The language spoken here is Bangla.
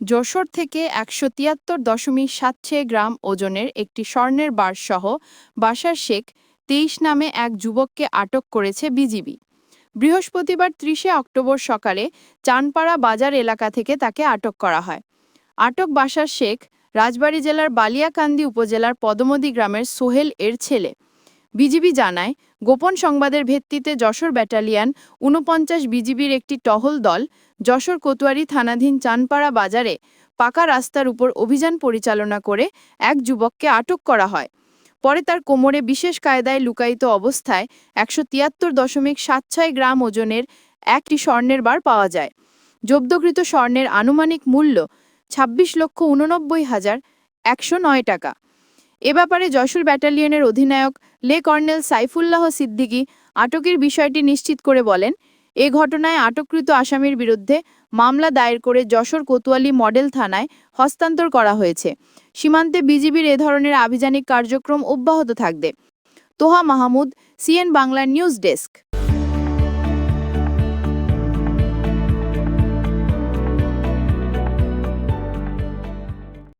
যশোর থেকে একশো তিয়াত্তর দশমিক সাত ছয় গ্রাম ওজনের একটি স্বর্ণের বারসহ বাসার শেখ তেইশ নামে এক যুবককে আটক করেছে বিজিবি। বৃহস্পতিবার ত্রিশে অক্টোবর সকালে চানপাড়া বাজার এলাকা থেকে তাকে আটক করা হয়। আটক বাসার শেখ রাজবাড়ী জেলার বালিয়াকান্দি উপজেলার পদমদি গ্রামের সোহেল এর ছেলে। বিজিবি জানায়, গোপন সংবাদের ভিত্তিতে যশোর ব্যাটালিয়ান ঊনপঞ্চাশ বিজিবির একটি টহল দল যশোর কোতোয়ারি থানাধীন চানপাড়া বাজারে পাকা রাস্তার উপর অভিযান পরিচালনা করে এক যুবককে আটক করা হয়। পরে তার কোমরে বিশেষ কায়দায় লুকায়িত অবস্থায় একশো তিয়াত্তর দশমিক সাত ছয় গ্রাম ওজনের একটি স্বর্ণের বার পাওয়া যায়। জব্দকৃত স্বর্ণের আনুমানিক মূল্য ছাব্বিশ লক্ষ উননব্বই হাজার একশো নয় টাকা। এ ব্যাপারে যশোর ব্যাটালিয়নের অধিনায়ক লে কর্নেল সাইফুল্লাহ সিদ্দিকী আটকের বিষয়টি নিশ্চিত করে বলেন, এ ঘটনায় আটককৃত আসামির বিরুদ্ধে মামলা দায়ের করে যশোর কোতোয়ালি মডেল থানায় হস্তান্তর করা হয়েছে। সীমান্তে বিজিবির এ ধরনের আভিযানিক কার্যক্রম অব্যাহত থাকবে। Toha Mahmud, CN Bangla news desk.